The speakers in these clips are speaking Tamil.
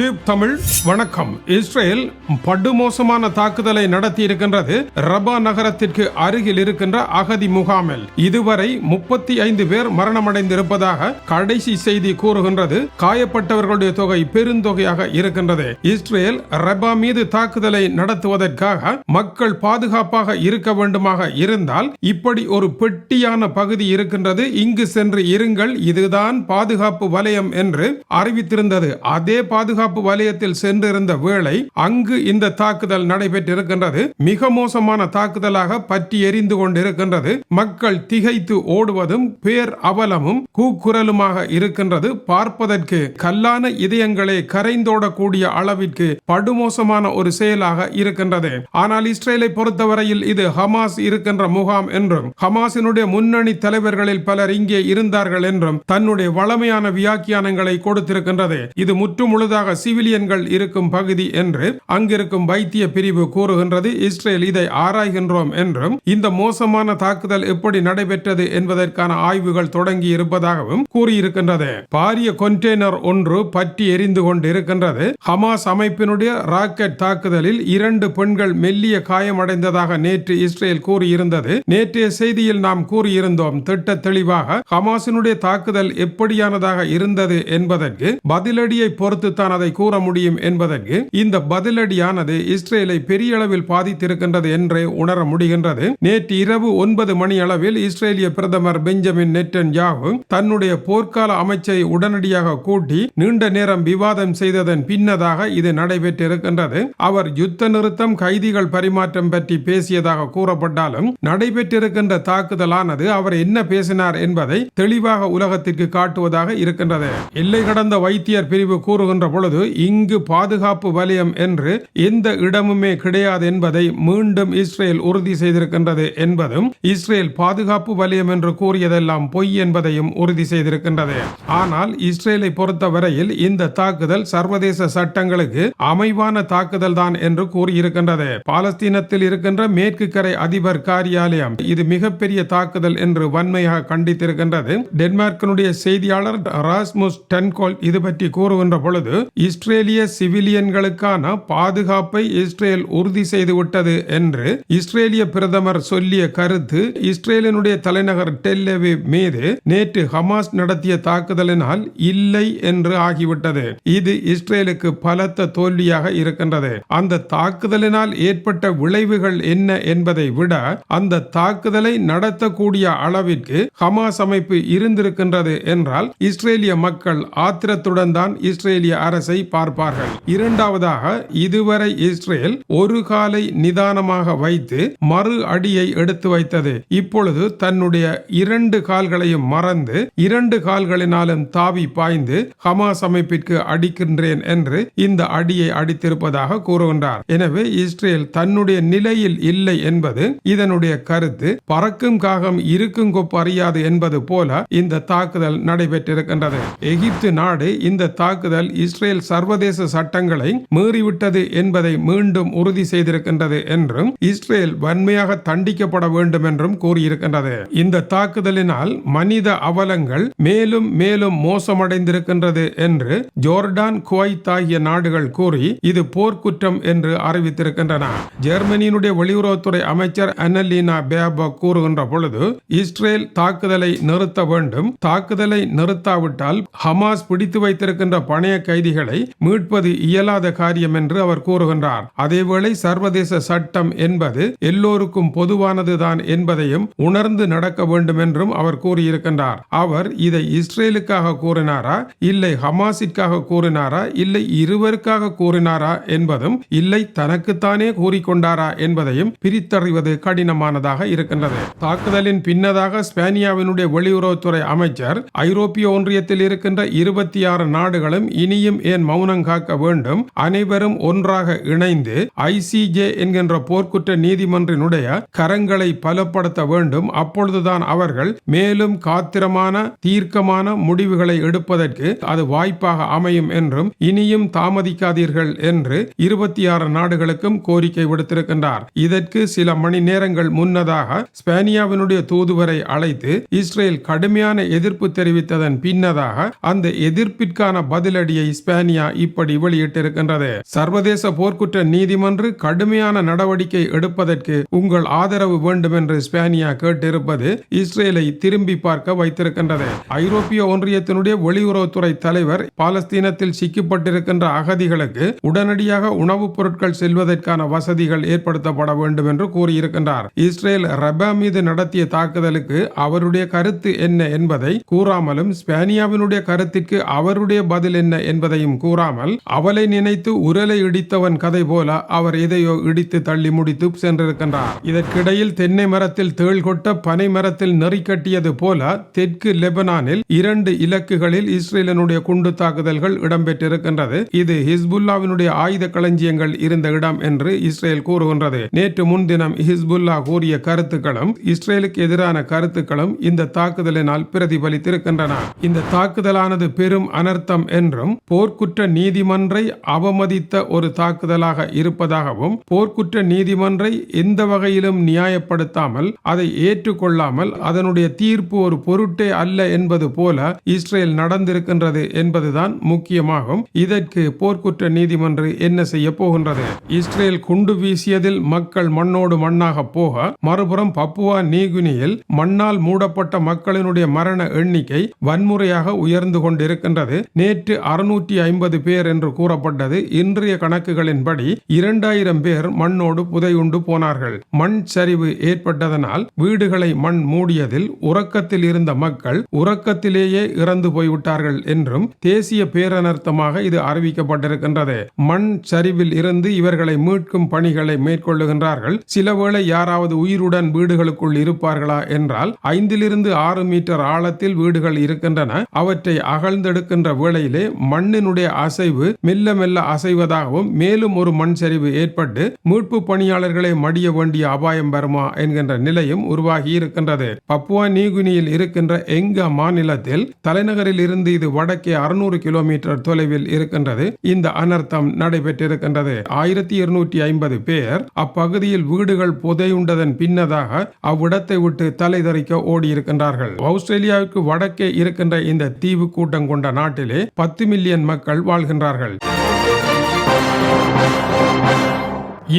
டியூப் தமிழ் வணக்கம். இஸ்ரேல் படுமோசமான தாக்குதலை நடத்தி இருக்கின்றது ரபா நகரத்திற்கு அருகில் இருக்கின்ற அகதி முகாமில். இதுவரை முப்பத்தி ஐந்து பேர் மரணமடைந்திருப்பதாக கடைசி செய்தி கூறுகின்றது. காயப்பட்டவர்களுடைய தொகை பெருந்தொகையாக இருக்கின்றது. இஸ்ரேல் ரபா மீது தாக்குதலை நடத்துவதற்காக மக்கள் பாதுகாப்பாக இருக்க வேண்டுமாக இருந்தால் இப்படி ஒரு பெட்டியான பகுதி இருக்கின்றது. இங்கு சென்று இருங்கள். இதுதான் பாதுகாப்பு வலயம் என்று அறிவித்திருந்தது. அதே பாதுகாப்பு வலயத்தில் சென்றிருந்த வேளை அங்கு இந்த தாக்குதல் நடைபெற்றிருக்கின்றது. மிக மோசமான தாக்குதலாக பற்றி எரிந்து கொண்டிருக்கின்றது. மக்கள் திகைத்து ஓடுவதும் பேர் அவலமும் கூக்குரலுமாக இருக்கின்றது. பார்ப்பதற்கு கல்லான இதயங்களை கரைந்தோடக்கூடிய அளவிற்கு படுமோசமான ஒரு செயலாக இருக்கின்றது. ஆனால் இஸ்ரேலை பொறுத்தவரையில் இது ஹமாஸ் இருக்கின்ற முகாம் என்றும் ஹமாஸினுடைய முன்னணி தலைவர்களில் பலர் இங்கே இருந்தார்கள் என்றும் தன்னுடைய வளமையான வியாக்கியானங்களை கொடுத்திருக்கின்றது. இது முற்றுமுழுதாக சிவிலியன்கள் இருக்கும் பகுதி என்று அங்கிருக்கும் வைத்திய பிரிவு கூறுகின்றது. இஸ்ரேல் இதை ஆராய்கின்றோம் என்றும் இந்த மோசமான தாக்குதல் எப்படி நடைபெற்றது என்பதற்கான ஆய்வுகள் தொடங்கி இருப்பதாகவும் கூறியிருக்கின்றது. பாரிய கொண்டெய்னர் ஒன்று பற்றி எரிந்து கொண்டிருக்கின்றது. ஹமாஸ் அமைப்பினுடைய ராக்கெட் தாக்குதலில் இரண்டு பெண்கள் மெல்லிய காயமடைந்ததாக நேற்று இஸ்ரேல் கூறியிருந்தது. நேற்றைய செய்தியில் நாம் கூறியிருந்தோம் திட்ட தெளிவாக ஹமாஸினுடைய தாக்குதல் எப்படியானதாக இருந்தது என்பதற்கு பதிலடியை பொறுத்துத்தான் அதை கூற முடியும் என்பதற்கு இந்த பதிலடியானது இஸ்ரேலை பெரிய அளவில் பாதித்திருக்கின்றது என்றே உணர முடிகின்றது. நேற்று இரவு ஒன்பது மணி அளவில் இஸ்ரேலிய பிரதமர் பெஞ்சமின் நெட்டன் யாகு தன்னுடைய போர்க்கால அமைச்சை உடனடியாக கூட்டி நீண்ட நேரம் விவாதம் செய்ததன் பின்னதாக இது நடைபெற்றிருக்கின்றது. அவர் யுத்த நிறுத்தம் கைதிகள் பரிமாற்றம் பற்றி பேசியதாக கூறப்பட்டாலும் நடைபெற்றிருக்கின்ற தாக்குதலானது அவர் என்ன பேசினார் என்பதை தெளிவாக உலகத்திற்கு காட்டுவதாக இருக்கின்றது. எல்லை கடந்த வைத்தியர் பிரிவு கூறுகின்ற பொழுது இங்கு பாதுகாப்பு வலயம் என்று எந்த இடமுமே கிடையாது என்பதை மீண்டும் இஸ்ரேல் உறுதி செய்திருக்கின்றது என்பதும் இஸ்ரேல் பாதுகாப்பு வலயம் என்று கூறியதெல்லாம் பொய் என்பதையும் உறுதி செய்திருக்கின்றது. ஆனால் இஸ்ரேலை பொறுத்தவரையில் இந்த தாக்குதல் சர்வதேச சட்டங்களுக்கு அமைவான தாக்குதல் தான் என்று கூறியிருக்கின்றது. பாலஸ்தீனத்தில் இருக்கின்ற மேற்கு கரை அதிபர் காரியாலயம் இது மிகப்பெரிய தாக்குதல் என்று வன்மையாக கண்டித்திருக்கின்றது. டென்மார்க்கினுடைய செய்தியாளர் ராஸ்முஸ் டென்கோல் இது பற்றி கூறுகின்ற பொழுது இஸ்ரேலிய சிவிலியன்களுக்கான பாதுகாப்பை இஸ்ரேல் உறுதி செய்துவிட்டது என்று இஸ்ரேலிய பிரதமர் சொல்லிய கருத்து இஸ்ரேலினுடைய தலைநகர் டெல்லவி மீது நேற்று ஹமாஸ் நடத்திய தாக்குதலினால் இல்லை என்று ஆகிவிட்டது. இது இஸ்ரேலுக்கு பலத்த தோல்வியாக இருக்கின்றது. அந்த தாக்குதலினால் ஏற்பட்ட விளைவுகள் என்ன என்பதை விட அந்த தாக்குதலை நடத்தக்கூடிய அளவிற்கு ஹமாஸ் அமைப்பு இருந்திருக்கின்றது என்றால் இஸ்ரேலிய மக்கள் ஆத்திரத்துடன் தான் இஸ்ரேலிய அரசு அரசை பார்ப்பார்கள். இரண்டாவதாக இதுவரை இஸ்ரேல் ஒரு காலை நிதானமாக வைத்து மறு அடியை எடுத்து வைத்தது. இப்பொழுது தன்னுடைய இரண்டு கால்களையும் மறந்து இரண்டு கால்களினாலும் தாவி பாய்ந்து ஹமாஸ் அமைப்பிற்கு அடிக்கின்றேன் என்று இந்த அடியை அடித்திருப்பதாக கூறுகின்றார். எனவே இஸ்ரேல் தன்னுடைய நிலையில் இல்லை என்பது இதனுடைய கருத்து. பறக்கும் காகம் இருக்கும் கொப்பு அறியாது என்பது போல இந்த தாக்குதல் நடைபெற்றிருக்கின்றது. எகிப்து நாடு இந்த தாக்குதல் இஸ்ரேல் சர்வதேச சட்டங்களை மீறிவிட்டது என்பதை மீண்டும் உறுதி செய்திருக்கின்றது என்றும் இஸ்ரேல் வன்மையாக தண்டிக்கப்பட வேண்டும் என்றும் கூறியிருக்கின்றது. இந்த தாக்குதலினால் மனித அவலங்கள் மேலும் மேலும் மோசமடைந்திருக்கின்றது என்று ஜோர்டான் குவைத் ஆகிய நாடுகள் கூறி இது போர்க்குற்றம் என்று அறிவித்திருக்கின்றன. ஜெர்மனியினுடைய வெளியுறவுத்துறை அமைச்சர் அனலீனா பேபா கூறுகின்ற பொழுது இஸ்ரேல் தாக்குதலை நிறுத்த வேண்டும் தாக்குதலை நிறுத்தாவிட்டால் ஹமாஸ் பிடித்து வைத்திருக்கின்ற பணைய கைதிகளை மீட்பது இயலாத காரியம் என்று அவர் கூறுகின்றார். அதேவேளை சர்வதேச சட்டம் என்பது எல்லோருக்கும் பொதுவானதுதான் என்பதையும் உணர்ந்து நடக்க வேண்டும் என்றும் அவர் கூறியிருக்கின்றார். அவர் இதை இஸ்ரேலுக்காக கூறினாரா? இல்லை ஹமாஸிற்காக கூறினாரா? இல்லை இருவருக்காக கூறினாரா என்பதும் இல்லை தனக்குத்தானே கூறிக்கொண்டாரா என்பதையும் பிரித்தறிவது கடினமானதாக இருக்கின்றது. தாக்குதலின் பின்னதாக ஸ்பேனியாவினுடைய வெளியுறவுத்துறை அமைச்சர் ஐரோப்பிய ஒன்றியத்தில் இருக்கின்ற இருபத்தி ஆறு நாடுகளும் இனியும் ஏன் மௌனம் காக்க வேண்டும். அனைவரும் ஒன்றாக இணைந்து ஐசிஜே என்கின்ற போர்க்குற்ற நீதிமன்றினுடைய கரங்களை பலப்படுத்த வேண்டும். அப்பொழுதுதான் அவர்கள் மேலும் காத்திரமான தீர்க்கமான முடிவுகளை எடுப்பதற்கு அது வாய்ப்பாக அமையும் என்றும் இனியும் தாமதிக்காதீர்கள் என்று இருபத்தி ஆறு நாடுகளுக்கும் கோரிக்கை விடுத்திருக்கின்றார். இதற்கு சில மணி நேரங்கள் முன்னதாக ஸ்பேனியாவினுடைய தூதுவரை அழைத்து இஸ்ரேல் கடுமையான எதிர்ப்பு தெரிவித்ததன் பின்னதாக அந்த எதிர்ப்பிற்கான பதிலடியை ஸ்பேனியா ஸ்பானியா இப்படி வெளியிட்டிருக்கின்றது. சர்வதேச போர்க்குற்ற நீதிமன்று கடுமையான நடவடிக்கை எடுப்பதற்கு உங்கள் ஆதரவு வேண்டும் என்று ஸ்பேனியா கேட்டிருப்பது இஸ்ரேலை திரும்பி பார்க்க வைத்திருக்கின்றது. ஐரோப்பிய ஒன்றியத்தினுடைய வெளியுறவுத்துறை தலைவர் பாலஸ்தீனத்தில் சிக்கப்பட்டிருக்கின்ற அகதிகளுக்கு உடனடியாக உணவுப் பொருட்கள் செல்வதற்கான வசதிகள் ஏற்படுத்தப்பட வேண்டும் என்று கூறியிருக்கின்றார். இஸ்ரேல் ரபா மீது நடத்திய தாக்குதலுக்கு அவருடைய கருத்து என்ன என்பதை கூறாமலும் ஸ்பேனியாவினுடைய கருத்திற்கு அவருடைய பதில் என்ன என்பதையும் எதையும் கூறாமல் அவளை நினைத்து உரலை இடித்தவன் கதை போல அவர் எதையோ இடித்து தள்ளி முடித்து சென்றிருக்கின்றார். இதற்கிடையில் தென்னை மரத்தில் தேள் கொட்ட பனை மரத்தில் நெறி கட்டியது போல தெற்கு லெபனானில் இரண்டு இலக்குகளில் இஸ்ரேலனுடைய குண்டு தாக்குதல்கள் இடம்பெற்றிருக்கின்றது. இது ஹிஸ்புல்லாவினுடைய ஆயுத களஞ்சியங்கள் இருந்த இடம் என்று இஸ்ரேல் கூறுகின்றது. நேற்று முன்தினம் ஹிஸ்புல்லா கூறிய கருத்துக்களும் இஸ்ரேலுக்கு எதிரான கருத்துக்களும் இந்த தாக்குதலினால் பிரதிபலித்திருக்கின்றன. இந்த தாக்குதலானது பெரும் அனர்த்தம் என்றும் போர்க் போர்க்குற்ற நீதிமன்றை அவமதித்த ஒரு தாக்குதலாக இருப்பதாகவும் போர்க்குற்ற நீதிமன்றை எந்த வகையிலும் நியாயப்படுத்தாமல் அதை ஏற்றுக்கொள்ளாமல் அதனுடைய தீர்ப்பு ஒரு பொருட்டே அல்ல என்பது போல இஸ்ரேல் நடந்திருக்கின்றது என்பதுதான் முக்கியமாகும். இதற்கு போர்க்குற்ற நீதிமன்று என்ன செய்ய போகின்றது? இஸ்ரேல் குண்டு வீசியதில் மக்கள் மண்ணோடு மண்ணாக போக மறுபுறம் பப்புவா நீகுனியில் மண்ணால் மூடப்பட்ட மக்களினுடைய மரண எண்ணிக்கை வன்முறையாக உயர்ந்து கொண்டிருக்கின்றது. நேற்று அறுநூற்றி ஐம்பது பேர் என்று கூறப்பட்டது. இன்றைய கணக்குகளின்படி இரண்டாயிரம் பேர் மண்ணோடு புதையுண்டு போனார்கள். மண் சரிவு ஏற்பட்டதனால் வீடுகளை மண் மூடியதில் உறக்கத்தில் இருந்த மக்கள் உறக்கத்திலேயே இறந்து போய்விட்டார்கள் என்றும் தேசிய பேரனர்த்தமாக இது அறிவிக்கப்பட்டிருக்கின்றது. மண் சரிவில் இருந்து இவர்களை மீட்கும் பணிகளை மேற்கொள்ளுகின்றார்கள். சிலவேளை யாராவது உயிருடன் வீடுகளுக்குள் இருப்பார்களா என்றால் ஐந்திலிருந்து ஆறு மீட்டர் ஆழத்தில் வீடுகள் இருக்கின்றன. அவற்றை அகழ்ந்தெடுக்கின்ற வேளையிலே மண்ணினுடைய அசைவு மெல்ல மெல்ல அசைவதாகவும் மேலும் ஒரு மண் சரிவு ஏற்பட்டு மீட்பு பணியாளர்களை மடிய வேண்டிய அபாயம் வருமா என்கின்ற நிலையும் உருவாகி இருக்கின்றது. பப்புவா நீகுனியில் இருக்கின்ற எங்க மாநிலத்தில் தலைநகரில் இருந்து இது வடக்கே அறுநூறு கிலோமீட்டர் தொலைவில் இருக்கின்றது. இந்த அனர்த்தம் நடைபெற்றிருக்கின்றது. ஆயிரத்தி இருநூற்றி ஐம்பது பேர் அப்பகுதியில் வீடுகள் புதையுண்டதன் பின்னதாக அவ்விடத்தை விட்டு தலை தலைதறிக்க ஓடியிருக்கின்றார்கள். ஆஸ்திரேலியாவுக்கு வடக்கே இருக்கின்ற இந்த தீவு கூட்டம் கொண்ட நாட்டிலே பத்து மில்லியன் மக்கள் வாழ்கின்றார்கள்.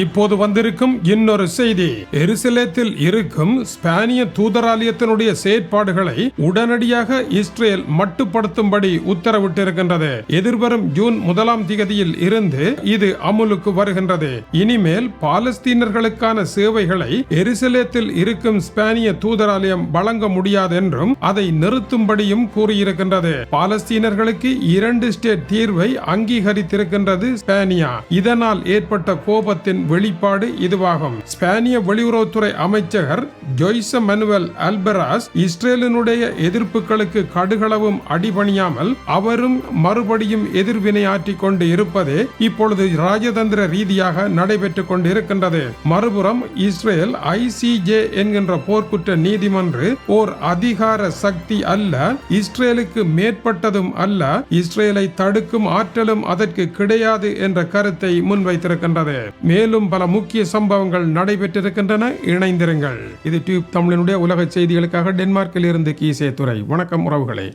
இப்போது வந்திருக்கும் இன்னொரு செய்தி. எருசலேத்தில் இருக்கும் ஸ்பானிய தூதராலயத்தினுடைய செயற்பாடுகளை உடனடியாக இஸ்ரேல் மட்டுப்படுத்தும்படி உத்தரவிட்டிருக்கின்றது. எதிர்வரும் ஜூன் முதலாம் திகதியில் இருந்து இது அமுலுக்கு வருகின்றது. இனிமேல் பாலஸ்தீனர்களுக்கான சேவைகளை எருசலேத்தில் இருக்கும் ஸ்பானிய தூதராலயம் வழங்க முடியாது என்றும் அதை நிறுத்தும்படியும் கூறியிருக்கின்றது. பாலஸ்தீனர்களுக்கு இரண்டு ஸ்டேட் தீர்வை அங்கீகரித்திருக்கின்றது ஸ்பானியா. இதனால் ஏற்பட்ட கோபத்தின் வெளிப்பாடு இதுவாகும். ஸ்பானிய வெளியுறவுத்துறை அமைச்சர் ஜோய்ச மனுவல் அல்பராஸ் இஸ்ரேலினுடைய எதிர்ப்புகளுக்கு கடுகளவும் அடிபணியாமல் அவரும் மறுபடியும் எதிர்வினையாற்றிக் கொண்டு இருப்பதே இப்பொழுது ராஜதந்திர ரீதியாக நடைபெற்றுக் கொண்டிருக்கின்றது. மறுபுறம் இஸ்ரேல் ஐசிஜே என்கின்ற போர்க்குற்ற நீதிமன்று ஓர் அதிகார சக்தி அல்ல இஸ்ரேலுக்கு மேற்பட்டதும் அல்ல இஸ்ரேலை தடுக்கும் ஆற்றலும் அதற்கு கிடையாது என்ற கருத்தை முன்வைத்திருக்கின்றது. மேலும் பல முக்கிய சம்பவங்கள் நடைபெற்றிருக்கின்றன. இணைந்திருங்கள். இது டியூப் தமிழனுடைய உலக செய்திகளுக்காக டென்மார்க்கில் இருந்து கீசே துறை வணக்கம் உறவுகளே.